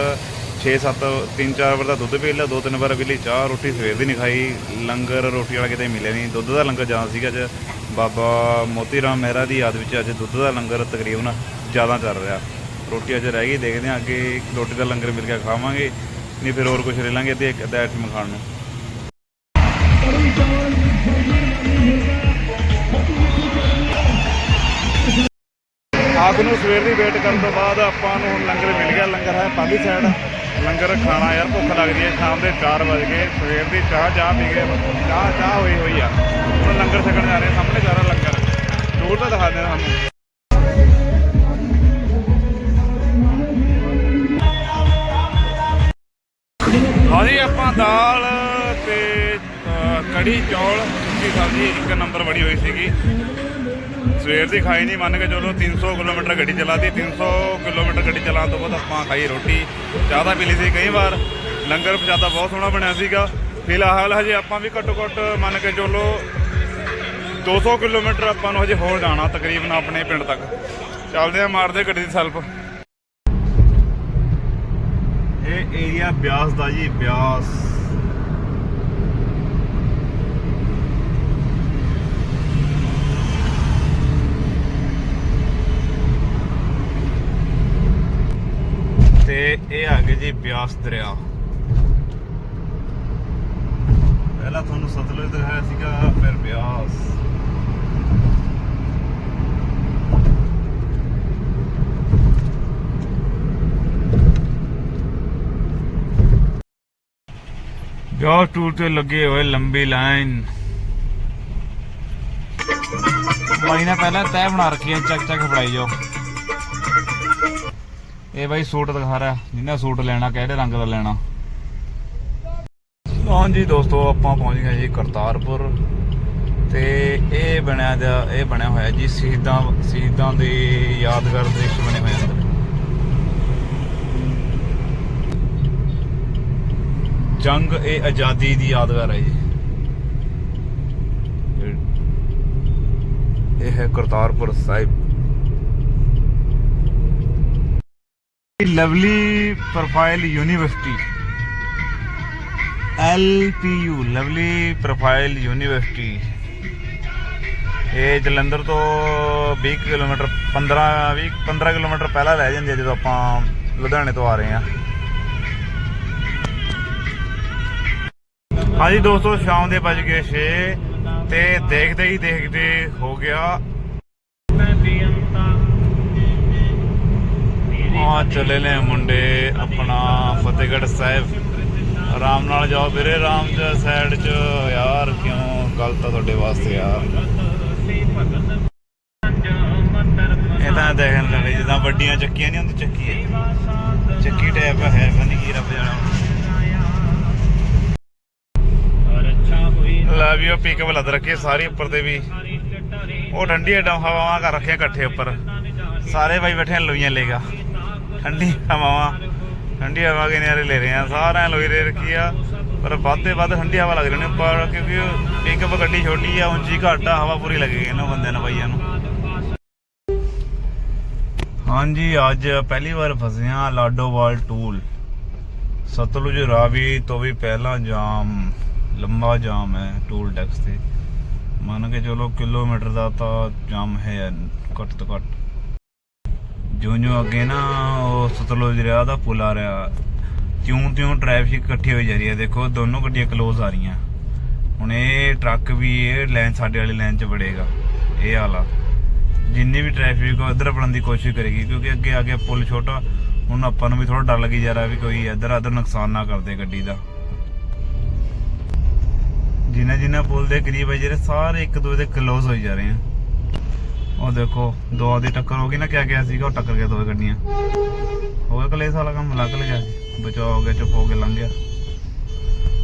6-7 3-4 ਵਾਰ ਦਾ ਦੁੱਧ ਪੀ ਲਿਆ, ਦੋ, ਤਿੰਨ ਵਾਰ ਪੀ ਲਈ ਚਾਹ, ਰੋਟੀ ਸਵੇਰ ਦੀ ਨਹੀਂ ਖਾਈ। ਲੰਗਰ, ਰੋਟੀ ਵਾਲਾ ਕਿਤੇ ਮਿਲਿਆ ਨਹੀਂ। ਦੁੱਧ ਦਾ ਲੰਗਰ ਜ਼ਿਆਦਾ ਸੀਗਾ ਅੱਜ। ਬਾਬਾ ਮੋਤੀ ਰਾਮ ਮਹਿਰਾ ਦੀ ਯਾਦ ਵਿੱਚ ਅੱਜ ਦੁੱਧ ਦਾ ਲੰਗਰ ਤਕਰੀਬਨ ਜ਼ਿਆਦਾ ਚੱਲ ਰਿਹਾ। ਰੋਟੀ ਅੱਜ ਰਹਿ ਗਈ, ਦੇਖਦੇ ਹਾਂ ਅੱਗੇ ਰੋਟੀ ਦਾ ਲੰਗਰ ਮਿਲ ਗਿਆ, ਖਾਵਾਂਗੇ। ਨਹੀਂ, ਫਿਰ ਹੋਰ ਕੁਝ ਲੈ ਲਾਂਗੇ ਤੇ ਇੱਕ ਅੱਧਾ ਆਈਟਮ ਖਾਣ ਨੂੰ। ਆਪ ਨੂੰ ਸਵੇਰ ਦੀ ਵੇਟ ਕਰਨ ਤੋਂ ਬਾਅਦ ਆਪਾਂ ਨੂੰ ਹੁਣ ਲੰਗਰ ਮਿਲ ਗਿਆ। ਲੰਗਰ ਹੈ ਪਾਲੀ ਸਾਈਡ। ਲੰਗਰ ਖਾਣਾ ਯਾਰ ਭੁੱਖ ਲੱਗਦੀ ਹੈ। ਸ਼ਾਮ ਦੇ 4 ਵਜ ਗਏ। ਸਵੇਰ ਦੀ ਚਾਹ ਚਾਹ ਪੀ ਗਏ। ਚਾਹ ਚਾਹ ਹੋਈ ਹੋਈ ਆ। ਹੁਣ ਲੰਗਰ ਛਕਣ ਜਾ ਰਹੇ ਹਾਂ, ਸਾਹਮਣੇ ਸਾਰਾ ਲੰਗਰ। ਦੂਰ ਤਾਂ ਦਿਖਾ ਦੇ ਸਾਨੂੰ। ਹਾਂਜੀ ਆਪਾਂ ਦਾਲ ਤੇ ਕੜੀ ਚੌਲ ਦੀ ਸਬਜ਼ੀ, ਇੱਕ ਨੰਬਰ ਬਣੀ ਹੋਈ ਸੀਗੀ। ਸਵੇਰ ਦੀ ਖਾਈ ਨਹੀਂ, ਮੰਨ ਕੇ ਚਲੋ 300 ਕਿਲੋਮੀਟਰ ਗੱਡੀ ਚਲਾਤੀ। 300 ਕਿਲੋਮੀਟਰ ਗੱਡੀ ਚਲਾਉਣ ਤੋਂ ਬਾਅਦ ਆਪਾਂ ਖਾਈ ਰੋਟੀ, ਚਾਹ ਤਾਂ ਪੀ ਲਈ ਸੀ ਕਈ ਵਾਰ। ਲੰਗਰ ਪ੍ਰਸ਼ਾਦਾ ਬਹੁਤ ਸੋਹਣਾ ਬਣਿਆ ਸੀਗਾ। ਫਿਲਹਾਲ ਹਜੇ ਆਪਾਂ ਵੀ ਘੱਟੋ ਘੱਟ ਮੰਨ ਕੇ ਚਲੋ 200 ਕਿਲੋਮੀਟਰ ਆਪਾਂ ਨੂੰ ਹਜੇ ਹੋਰ ਜਾਣਾ, ਤਕਰੀਬਨ ਆਪਣੇ ਪਿੰਡ ਤੱਕ। ਚੱਲਦੇ ਆ ਮਾਰਦੇ ਗੱਡੀ ਦੀ ਸੈਲਫ। ਇਹ ਏਰੀਆ ਬਿਆਸ ਦਾ ਜੀ, ਬਿਆਸ। ਤੇ ਇਹ ਆ ਗਏ ਜੀ ਬਿਆਸ ਦਰਿਆ। ਪਹਿਲਾਂ ਤੁਹਾਨੂੰ ਸਤਲੁਜ ਦਿਖਾਇਆ ਸੀਗਾ, ਫਿਰ ਬਿਆਸ। ਬਿਆਸ ਟੂਲ ਤੇ ਲੱਗੇ ਹੋਏ ਲੰਬੀ ਲਾਈਨ। ਲਾਈਨਾਂ ਪਹਿਲਾਂ ਤੈਅ ਬਣਾ ਰੱਖੀ ਚੱਕ ਚੱਕ ਫੜਾਈ ਜਾਓ। ਇਹ ਬਾਈ ਸੂਟ ਦਿਖਾ ਰਿਹਾ ਜਿਹਨੇ ਸੂਟ ਲੈਣਾ, ਕਿਹੜੇ ਰੰਗ ਦਾ ਲੈਣਾ। ਹਾਂਜੀ ਦੋਸਤੋ, ਆਪਾਂ ਪਹੁੰਚ ਗਏ ਜੀ ਕਰਤਾਰਪੁਰ। ਤੇ ਇਹ ਬਣਿਆ ਦਾ, ਇਹ ਬਣਿਆ ਹੋਇਆ ਜੀ ਸ਼ਹੀਦਾਂ ਸ਼ਹੀਦਾਂ ਦੇ ਯਾਦਗਾਰ ਦ੍ਰਿਸ਼ ਬਣੇ ਹੋਏ ਅੰਦਰ। ਜੰਗ ਇਹ ਆਜ਼ਾਦੀ ਦੀ ਯਾਦਗਾਰ ਹੈ ਜੀ। ਇਹ ਹੈ Kartarpur Sahib. Lovely profile university LPU lovely profile university ਇਹ ਜਲੰਧਰ ਤੋਂ 20 ਕਿਲੋਮੀਟਰ 15 20 15 ਕਿਲੋਮੀਟਰ ਪਹਿਲਾਂ ਰਹਿ ਜਾਂਦੀ ਹੈ ਜਦੋਂ ਆਪਾਂ ਲੁਧਿਆਣੇ ਤੋਂ ਆ ਰਹੇ ਹਾਂ। ਹਾਂਜੀ ਦੋਸਤੋ, ਸ਼ਾਮ ਦੇ ਵੱਜ ਗਏ 6 ਤੇ ਦੇਖਦੇ ਹੀ ਦੇਖਦੇ ਹੋ ਗਿਆ ਆ ਚਲੇ ਨੇ ਮੁੰਡੇ ਆਪਣਾ ਫਤਿਹਗੜ੍ਹ ਸਾਹਿਬ। ਆਰਾਮ ਨਾਲ ਜਾਓ ਵੀਰੇ, ਆਰਾਮ ਚ ਸਾਈਡ ਚ। ਯਾਰ ਕਿਉਂ? ਗਲਤ ਆ ਤੁਹਾਡੇ ਵਾਸਤੇ ਯਾਰ ਇਹ ਦੇਖਣ ਲੱਗੇ ਜਿੱਦਾਂ ਵੱਡੀਆਂ ਚੱਕੀਆਂ ਨਹੀਂ ਹੁੰਦੀ ਚੱਕੀ ਹੈ ਚੱਕੀ ਟਾਈਪ ਹੈ ਫਨੀ ਕੀ ਰੱਬ ਜਾਣਾ। ਲਾ ਵੀ ਉਹ ਪਿਕਅਪ ਲੱਦ ਰੱਖੀ ਸਾਰੀ ਉੱਪਰ ਤੇ ਵੀ। ਉਹ ਠੰਡੀ ਹਵਾ ਹਵਾਵਾਂ ਕਰ ਰੱਖੀਆਂ ਇਕੱਠੇ ਉੱਪਰ। ਸਾਰੇ ਭਾਈ ਬੈਠੇ ਲੋਈਆਂ ਲੇਗਾ। ਠੰਡੀ ਹਵਾਵਾਂ ਠੰਡੀ ਹਵਾ ਕੇ ਨਿਆਰੇ ਲੈ ਰਹੇ ਆ। ਸਾਰਿਆਂ ਲੋਈ ਦੇ ਰੱਖੀ ਆ। ਪਰ ਵੱਧ ਤੇ ਵੱਧ ਠੰਡੀ ਹਵਾ ਲੱਗ ਰਹੀ ਨੇ ਉੱਪਰ ਕਿਉਂਕਿ ਇੱਕ ਗੱਡੀ ਛੋਟੀ ਆ ਉੱਚੀ ਘੱਟ ਆ, ਹਵਾ ਪੂਰੀ ਲੱਗੇਗੀ ਇਹਨਾਂ ਬੰਦਿਆਂ ਨੂੰ, ਬਾਈਆਂ ਨੂੰ। ਹਾਂਜੀ, ਅੱਜ ਪਹਿਲੀ ਵਾਰ ਫਸੇ ਆ ਲਾਡੋਵਾਲ ਟੂਲ। ਸਤਲੁਜ ਰਾਵੀ ਤੋਂ ਵੀ ਪਹਿਲਾਂ ਜਾਮ, ਲੰਬਾ ਜਾਮ ਹੈ ਟੂਲ ਟੈਕਸ ਤੇ। ਮੰਨ ਕੇ ਚਲੋ ਕਿਲੋਮੀਟਰ ਦਾ ਤਾਂ ਜਾਮ ਹੈ, ਘੱਟ ਤੋਂ ਘੱਟ। ਜਿਉਂ ਜਿਉਂ ਅੱਗੇ ਨਾ ਉਹ ਸਤਲੁਜ ਦਰਿਆ ਦਾ ਪੁਲ ਆ ਰਿਹਾ। ਤਿਉਂ ਤਿਉਂ ਟ੍ਰੈਫਿਕ ਇਕੱਠੀ ਹੋਈ ਜਾ ਰਹੀ ਹੈ। ਦੇਖੋ, ਦੋਨੋਂ ਗੱਡੀਆਂ ਕਲੋਜ਼ ਆ ਰਹੀਆਂ। ਹੁਣ ਇਹ ਟਰੱਕ ਵੀ, ਇਹ ਲਾਈਨ ਸਾਡੇ ਵਾਲੀ ਲਾਈਨ 'ਚ ਵੜੇਗਾ। ਇਹ ਹਾਲਾ ਜਿੰਨੀ ਵੀ ਟ੍ਰੈਫਿਕ ਉਹ ਇੱਧਰ ਬਣਨ ਦੀ ਕੋਸ਼ਿਸ਼ ਕਰੇਗੀ, ਕਿਉਂਕਿ ਅੱਗੇ ਆ ਗਿਆ ਪੁਲ ਛੋਟਾ। ਹੁਣ ਆਪਾਂ ਨੂੰ ਵੀ ਥੋੜਾ ਡਰ ਲੱਗੀ ਜਾ ਰਿਹਾ ਵੀ ਕੋਈ ਇੱਧਰ ਉੱਧਰ ਨੁਕਸਾਨ ਨਾ ਕਰਦੇ ਗੱਡੀ ਦਾ। ਜਿਨ੍ਹਾਂ ਜਿਨ੍ਹਾਂ ਪੁਲ ਦੇ ਕਰੀਬ ਹੈ ਜਿਹੜੇ ਸਾਰੇ ਇੱਕ ਦੂਜੇ ਦੇ ਕਲੋਜ਼ ਹੋਈ ਜਾ ਰਹੇ ਆ। ਉਹ ਦੇਖੋ, ਦੋ ਦੀ ਟੱਕਰ ਹੋ ਗਈ ਨਾ, ਕਿਆ ਗਿਆ ਸੀਗਾ, ਉਹ ਟੱਕਰ ਗਿਆ ਦੋ ਗੱਡੀਆਂ। ਹੋ ਗਿਆ ਕਲੇਸ ਵਾਲਾ ਕੰਮ, ਲੱਗ ਲਿਆ। ਬਚਾਅ ਹੋ ਗਿਆ, ਚੁੱਪ ਹੋ ਕੇ ਲੰਘ ਗਿਆ।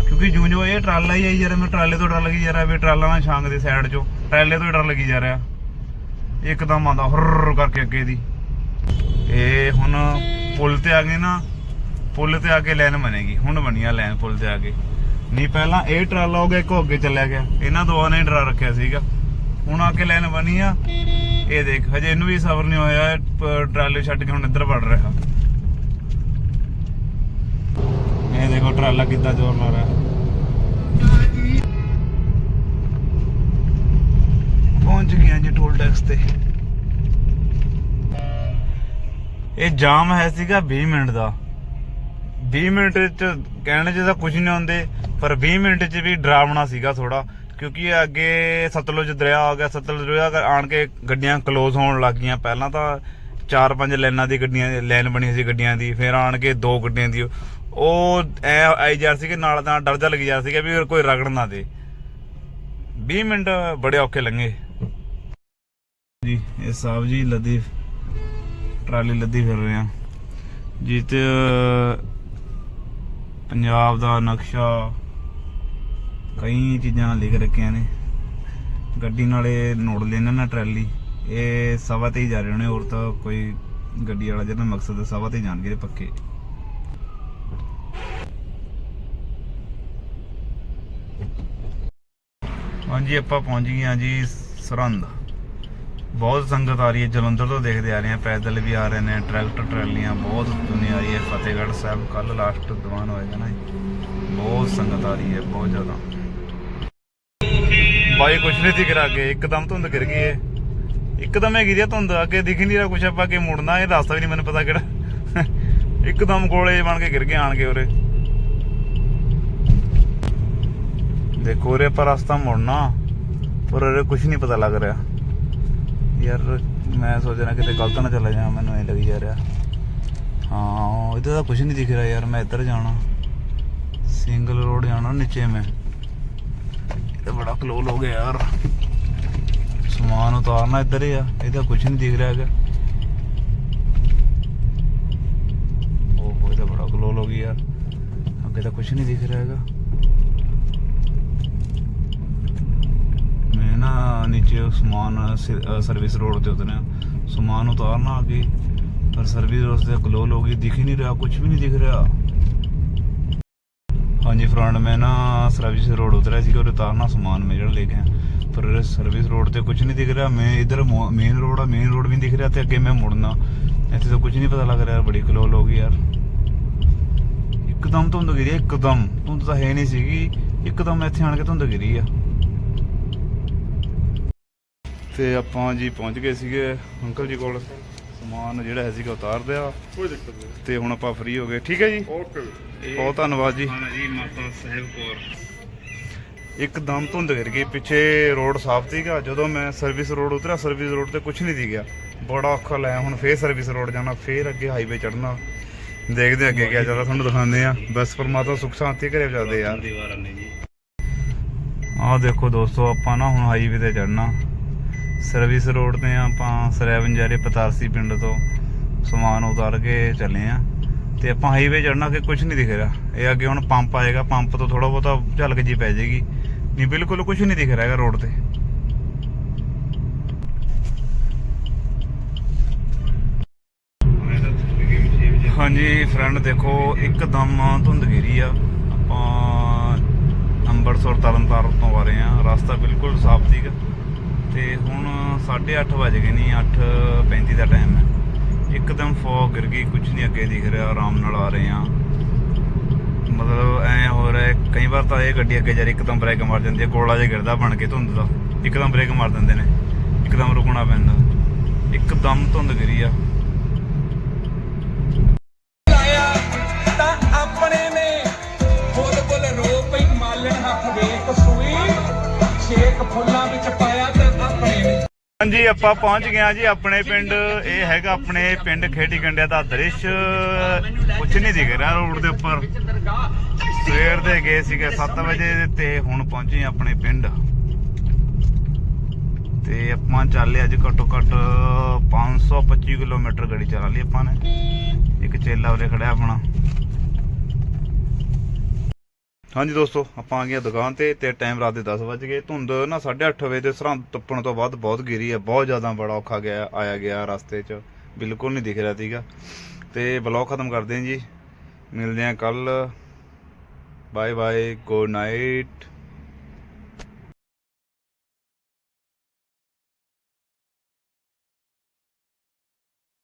ਕਿਉਂਕਿ ਜੂੰ ਜੋ ਇਹ ਟਰਾਲਾ ਹੀ ਆਈ ਜਾ ਰਿਹਾ ਟਰਾਲੇ ਤੋਂ ਡਰ ਲੱਗੀ ਜਾ ਵੀ ਟਰਾਲਾ ਨਾ ਛਾਂਗ ਦੇ ਸਾਈਡ ਚੋਂ, ਟਰਾਲੇ ਤੋਂ ਡਰ ਲੱਗੀ ਜਾ ਰਿਹਾ। ਇੱਕਦਮ ਆਉਂਦਾ ਹੁਰ ਕਰਕੇ ਅੱਗੇ ਦੀ। ਇਹ ਹੁਣ ਪੁਲ ਤੇ ਆ ਗਏ ਨਾ, ਪੁਲ ਤੇ ਆ ਕੇ ਲਾਈਨ ਬਣੇਗੀ। ਹੁਣ ਬਣੀ ਆ ਲਾਈਨ ਪੁਲ ਤੇ ਆ ਕੇ। ਨਹੀਂ, ਪਹਿਲਾਂ ਇਹ ਟਰਾਲਾ ਹੋ ਗਿਆ, ਇੱਕੋ ਅੱਗੇ ਚੱਲਿਆ ਗਿਆ। ਇਹਨਾਂ ਦੋਵਾਂ ਨੇ ਹੀ ਡਰਾ ਰੱਖਿਆ ਸੀਗਾ। ਹੁਣ ਆ ਕੇ ਲਾਈਨ ਬਣੀ ਆ। ਇਹ ਦੇਖ, ਹਜੇ ਇਹਨੂੰ ਵੀ ਸਬਰ ਨਹੀਂ ਹੋਇਆ ਟਰਾਲੇ ਛੱਡ ਕੇ ਹੁਣ ਇੱਧਰ ਵੜ ਰਿਹਾ। ਇਹ ਦੇਖੋ ਟਰਾਲਾ ਕਿੱਦਾਂ ਜ਼ੋਰ ਮਾਰ ਰਿਹਾ। ਪਹੁੰਚ ਗਿਆ ਜੀ ਟੋਲ ਟੈਕਸ ਤੇ। ਇਹ ਜਾਮ ਹੈ ਸੀਗਾ 20 ਮਿੰਟ ਦਾ। 20 ਮਿੰਟ ਚ ਕਹਿਣ ਚ ਤਾਂ ਕੁਝ ਨਹੀਂ ਹੁੰਦੇ, ਪਰ 20 ਮਿੰਟ ਚ ਵੀ ਡਰਾਵਣਾ ਸੀਗਾ ਥੋੜਾ ਕਿਉਂਕਿ ਇਹ ਅੱਗੇ ਸਤਲੁਜ ਦਰਿਆ ਆ ਗਿਆ, ਸਤਲੁਜ ਦਰਿਆ ਆਣ ਕੇ ਗੱਡੀਆਂ ਕਲੋਜ਼ ਹੋਣ ਲੱਗ ਗਈਆਂ। ਪਹਿਲਾਂ ਤਾਂ ਚਾਰ ਪੰਜ ਲਾਈਨਾਂ ਦੀ ਗੱਡੀਆਂ ਲਾਈਨ ਬਣੀ ਸੀ ਗੱਡੀਆਂ ਦੀ, ਫਿਰ ਆਣ ਕੇ ਦੋ ਗੱਡੀਆਂ ਦੀ। ਉਹ ਐ ਆਈ ਜਾ ਸੀ ਕਿ ਨਾਲ ਦਾ ਡਰ ਜਾ ਲੱਗੀ ਜਾ ਸੀਗਾ ਵੀ ਕੋਈ ਰਗੜ ਨਾ ਦੇ। 20 ਮਿੰਟ ਬੜੇ ਔਖੇ ਲੰਘੇ। ਜੀ, ਇਹ ਸਾਹਿਬ ਜੀ ਲੱਦੀ, ਟਰਾਲੀ ਲੱਦੀ ਫਿਰ ਰਹੇ ਆ ਜਿੱਤੇ ਪੰਜਾਬ ਦਾ ਨਕਸ਼ਾ ਕਈ ਚੀਜ਼ਾਂ ਲਿਖ ਰੱਖੀਆਂ ਨੇ। ਗੱਡੀ ਨਾਲੇ ਨੋੜ ਲੈਣਾ ਨਾ ਟਰੈਲੀ। ਇਹ ਸਵਾ ਤੇ ਹੀ ਜਾ ਰਹੇ ਹੋਣੇ, ਹੋਰ ਤਾਂ ਕੋਈ ਗੱਡੀ ਵਾਲਾ ਜਿਹੜਾ ਮਕਸਦ ਹੈ, ਸਵਾ ਤੇ ਹੀ ਜਾਣਗੇ ਇਹ ਪੱਕੇ। ਹਾਂਜੀ, ਆਪਾਂ ਪਹੁੰਚ ਗਏ ਹਾਂ ਜੀ ਸਰਹੰਦ। ਬਹੁਤ ਸੰਗਤ ਆ ਰਹੀ ਹੈ, ਜਲੰਧਰ ਤੋਂ ਦੇਖਦੇ ਆ ਰਹੇ ਆ ਪੈਦਲ ਵੀ ਆ ਰਹੇ ਨੇ, ਟਰੈਕਟਰ, ਟਰਾਲੀਆਂ ਬਹੁਤ ਦੁਨੀਆ ਆ ਰਹੀ ਹੈ, ਫਤਿਹਗੜ੍ਹ ਸਾਹਿਬ ਕੱਲ ਲਾਸਟ ਦੀਵਾਨ ਹੋਏਗਾ ਨਾ ਜੀ। ਬਹੁਤ ਸੰਗਤ ਆ ਰਹੀ ਹੈ, ਬਹੁਤ ਜ਼ਿਆਦਾ। ਬਾਈ, ਕੁਛ ਨਹੀਂ ਦਿਖ ਰਿਹਾ ਅੱਗੇ, ਇੱਕਦਮ ਧੁੰਦ ਗਿਰ ਗਈ ਏ। ਇੱਕਦਮ ਹੈਗੀ ਦੀ ਧੁੰਦ, ਅੱਗੇ ਦਿਖ ਨਹੀਂ ਰਿਹਾ ਕੁਛ, ਆਪਾਂ ਅੱਗੇ ਮੁੜਨਾ, ਇਹ ਰਸਤਾ ਵੀ ਨਹੀਂ ਮੈਨੂੰ ਪਤਾ ਕਿਹੜਾ। ਇੱਕਦਮ ਗੋਲੇ ਬਣ ਕੇ ਗਿਰ ਗਏ ਆਣ ਕੇ ਉਰੇ। ਦੇਖੋ ਉਰੇ ਪਰ ਰਸਤਾ ਮੁੜਨਾ, ਪਰ ਉਰੇ ਕੁਛ ਨਹੀਂ ਪਤਾ ਲੱਗ ਰਿਹਾ। ਯਾਰ, ਮੈਂ ਸੋਚ ਰਿਹਾ ਕਿਤੇ ਗਲਤ ਨਾ ਚਲਾ ਜਾ ਮੈਨੂੰ ਇਹ ਲੱਗੀ ਜਾ ਰਿਹਾ। ਹਾਂ, ਇੱਧਰ ਤਾਂ ਕੁਝ ਨਹੀਂ ਦਿਖ ਰਿਹਾ ਯਾਰ, ਮੈਂ ਇੱਧਰ ਜਾਣਾ। ਸਿੰਗਲ ਰੋਡ ਜਾਣਾ ਨੀਚੇ ਮੈਂ। ਇਹ ਤਾਂ ਬੜਾ ਕਲੋਲ ਹੋ ਗਿਆ ਯਾਰ। ਸਮਾਨ ਉਤਾਰਨਾ ਇੱਧਰ ਹੀ ਆ ਇਹਦਾ ਕੁਝ ਨਹੀਂ ਦਿਖ ਰਿਹਾ ਹੈਗਾ। ਓਹੋ, ਇਹ ਤਾਂ ਬੜਾ ਕਲੋਲ ਹੋ ਗਿਆ ਯਾਰ। ਅੱਗੇ ਤਾਂ ਕੁਝ ਨਹੀਂ ਦਿਖ ਰਿਹਾ ਹੈਗਾ। ਮੈਂ ਨਾ ਨੀਚੇ ਸਮਾਨ ਸਰਵਿਸ ਰੋਡ ਤੇ ਉਤਰਿਆ। ਸਮਾਨ ਉਤਾਰਨਾ ਅੱਗੇ, ਪਰ ਸਰਵਿਸ ਰੋਡ ਤੇ ਕਲੋਲ ਹੋ ਗਈ, ਦਿਖ ਹੀ ਨਹੀਂ ਰਿਹਾ ਕੁਝ ਵੀ ਨਹੀਂ ਦਿਖ ਰਿਹਾ। ਹਾਂਜੀ ਫਰੈਂਡ ਮੈਂ ਨਾ ਸਰਵਿਸ ਰੋਡ ਉਤਰਿਆ ਸੀ ਕਿ ਉਤਾਰਨਾ ਸਮਾਨ ਮੈਂ ਜਿਹੜਾ ਲੈ ਕੇ ਆਇਆ। ਪਰ ਸਰਵਿਸ ਰੋਡ ਤੇ ਕੁਝ ਨਹੀਂ ਦਿਖ ਰਿਹਾ ਮੈਂ ਇਧਰ ਮੇਨ ਰੋਡ ਆ ਮੇਨ ਰੋਡ ਵੀ ਦਿਖ ਰਿਹਾ ਤੇ ਅੱਗੇ ਮੈਂ ਮੁੜਨਾ। ਇੱਥੇ ਤਾਂ ਕੁਝ ਨਹੀਂ ਪਤਾ ਲੱਗ ਰਿਹਾ ਬੜੀ ਕਲੋਲ ਹੋ ਗਈ ਯਾਰ। ਇੱਕਦਮ ਧੁੰਦ ਗਿਰੀ ਆ, ਇੱਕਦਮ। ਧੁੰਦ ਤਾਂ ਹੈ ਨਹੀਂ ਸੀਗੀ ਇੱਕਦਮ ਇੱਥੇ ਆਣ ਕੇ ਧੁੰਦ ਗਿਰੀ ਆ। ਤੇ ਆਪਾਂ ਜੀ ਪਹੁੰਚ ਗਏ ਸੀਗੇ ਅੰਕਲ ਜੀ ਕੋਲ। ਸਮਾਨ ਜਿਹੜਾ ਹੈ ਸੀਗਾ ਉਤਾਰ ਦਿਆ। ਕੋਈ ਦਿੱਕਤ ਨਹੀਂ। ਤੇ ਹੁਣ ਆਪਾਂ ਫ੍ਰੀ ਹੋ ਗਏ। ਠੀਕ ਹੈ ਜੀ? ਓਕੇ ਬਹੁਤ ਧੰਨਵਾਦ ਜੀ। ਹਾਂ ਜੀ ਮਾਤਾ ਸਾਹਿਬ ਕੌਰ। ਇੱਕਦਮ ਧੁੰਦ ਗਿਰ ਗਈ। ਪਿੱਛੇ ਰੋਡ ਸਾਫ਼ ਸੀਗਾ। ਜਦੋਂ ਮੈਂ ਸਰਵਿਸ ਰੋਡ ਉਤਰਿਆ ਸਰਵਿਸ ਰੋਡ ਤੇ ਕੁਝ ਨਹੀਂ ਦਿਖਿਆ ਬੜਾ ਔਖਾ ਲੈ ਹੁਣ ਫੇਰ ਸਰਵਿਸ ਰੋਡ ਜਾਣਾ ਫੇਰ ਅੱਗੇ ਹਾਈਵੇ ਚੜਨਾ ਦੇਖਦੇ ਅੱਗੇ ਕਿਆ ਚੱਲਦਾ ਤੁਹਾਨੂੰ ਦਿਖਾਉਂਦੇ ਆ ਬਸ ਪਰਮਾਤਮਾ ਸੁਖ ਸ਼ਾਂਤੀ ਘਰੇ ਜਾਂਦੇ ਯਾਰ। ਆਹ ਦੇਖੋ ਦੋਸਤੋ ਆਪਾਂ ਨਾ ਹੁਣ ਹਾਈਵੇ ਤੇ ਚੜਨਾ ਸਰਵਿਸ ਰੋਡ ਤੇ ਆ ਆਪਾਂ ਰਹੇ ਪਤਾਰਸੀ ਪਿੰਡ ਤੋਂ ਸਮਾਨ ਉਤਾਰ ਕੇ ਚੱਲੇ ਆ। ਤੇ ਆਪਾਂ ਹਾਈਵੇ ਚੜਨਾ ਕਿ ਕੁਝ ਨਹੀਂ ਦਿਖ ਰਿਹਾ। ਇਹ ਅੱਗੇ ਹੁਣ ਪੰਪ ਆਏਗਾ, ਪੰਪ ਤੋਂ ਥੋੜਾ ਬਹੁਤਾ ਝਲਕ ਜੀ ਪੈ ਜਾਏਗੀ। ਨਹੀਂ, ਬਿਲਕੁਲ ਕੁਝ ਨਹੀਂ ਦਿਖ ਰਿਹਾ ਹੈਗਾ ਰੋਡ ਤੇ। ਹਾਂਜੀ ਫਰੈਂਡ ਦੇਖੋ, ਇੱਕਦਮ ਧੁੰਦ ਘੇਰੀ ਆ। ਆਪਾਂ ਅੰਮ੍ਰਿਤਸਰ ਤਰਨਤਾਰਨ ਤੋਂ ਆ ਰਹੇ ਆ। ਰਸਤਾ ਬਿਲਕੁਲ ਸਾਫ਼ ਸੀਗਾ। ਤੇ ਹੁਣ 8:30 ਵਜ ਗਏ ਨਹੀਂ 8:35 ਦਾ ਟਾਈਮ ਹੈ। ਇੱਕਦਮ ਫੌਗ ਗਿਰ ਗਈ ਕੁਝ ਨਹੀਂ ਅੱਗੇ ਦਿਖ ਰਿਹਾ, ਆਰਾਮ ਨਾਲ ਆ ਰਹੇ ਆ ਮਤਲਬ ਐ ਹੋ ਰਿਹਾ ਕਈ ਵਾਰ ਤਾਂ ਇਹ ਗੱਡੀ ਅੱਗੇ ਜਾ ਰਹੀ, ਇੱਕਦਮ ਬ੍ਰੇਕ ਮਾਰ ਜਾਂਦੀ ਹੈ, ਗੋਲਾ ਜਿਹਾ ਗਿਰਦਾ ਬਣ ਕੇ ਧੁੰਦ ਦਾ। ਇੱਕਦਮ ਬ੍ਰੇਕ ਮਾਰ ਦਿੰਦੇ ਨੇ, ਇੱਕਦਮ ਰੁਕਣਾ ਪੈਂਦਾ। ਇੱਕਦਮ ਧੁੰਦ ਗਿਰੀ ਆ। ਫੁੱਲਾਂ ਵਿੱਚ ਪਾਇਆ ਹਾਂਜੀ, ਆਪਾਂ ਪਹੁੰਚ ਗਏ ਹਾਂ ਜੀ ਆਪਣੇ ਪਿੰਡ। ਇਹ ਹੈਗਾ ਆਪਣੇ ਪਿੰਡ ਖੇੜੀ ਕੰਡਿਆ ਦਾ ਦ੍ਰਿਸ਼। ਕੁਝ ਨਹੀਂ ਦਿਖ ਰਿਹਾ ਰੋਡ ਦੇ ਉੱਪਰ। ਸਵੇਰ ਦੇ ਗਏ ਸੀਗੇ 7 ਵਜੇ ਤੇ ਹੁਣ ਪਹੁੰਚੇ ਆਪਣੇ ਪਿੰਡ। ਤੇ ਆਪਾਂ ਚੱਲੇ ਅੱਜ ਘੱਟੋ ਘੱਟ 525 ਕਿਲੋਮੀਟਰ ਗੱਡੀ ਚਲਾ ਲਈ ਆਪਾਂ ਨੇ। ਇੱਕ ਚੇਲਾ ਉਰੇ ਖੜਿਆ ਆਪਣਾ। ਹਾਂਜੀ ਦੋਸਤੋ, ਆਪਾਂ ਆ ਗਏ ਹਾਂ ਦੁਕਾਨ ਤੇ ਤੇ ਟਾਈਮ ਰਾਤ ਦੇ 10 ਵਜ ਗਏ। ਧੁੰਦ ਨਾ 8:30 ਵਜੇ ਦੇ ਸਰਹੰਦ ਟੱਪਣ ਤੋਂ ਬਾਅਦ ਬਹੁਤ ਗਿਰੀ ਹੈ ਬਹੁਤ ਜ਼ਿਆਦਾ ਬੜਾ ਔਖਾ ਗਿਆ, ਆਇਆ ਗਿਆ ਰਸਤੇ 'ਚ। ਬਿਲਕੁਲ ਨਹੀਂ ਦਿਖ ਰਿਹਾ ਸੀਗਾ। ਤੇ ਬਲੌਗ ਖਤਮ ਕਰਦੇ ਹਾਂ ਜੀ। ਮਿਲਦੇ ਹਾਂ ਕੱਲ ਬਾਏ ਬਾਏ ਗੁੱਡ ਨਾਈਟ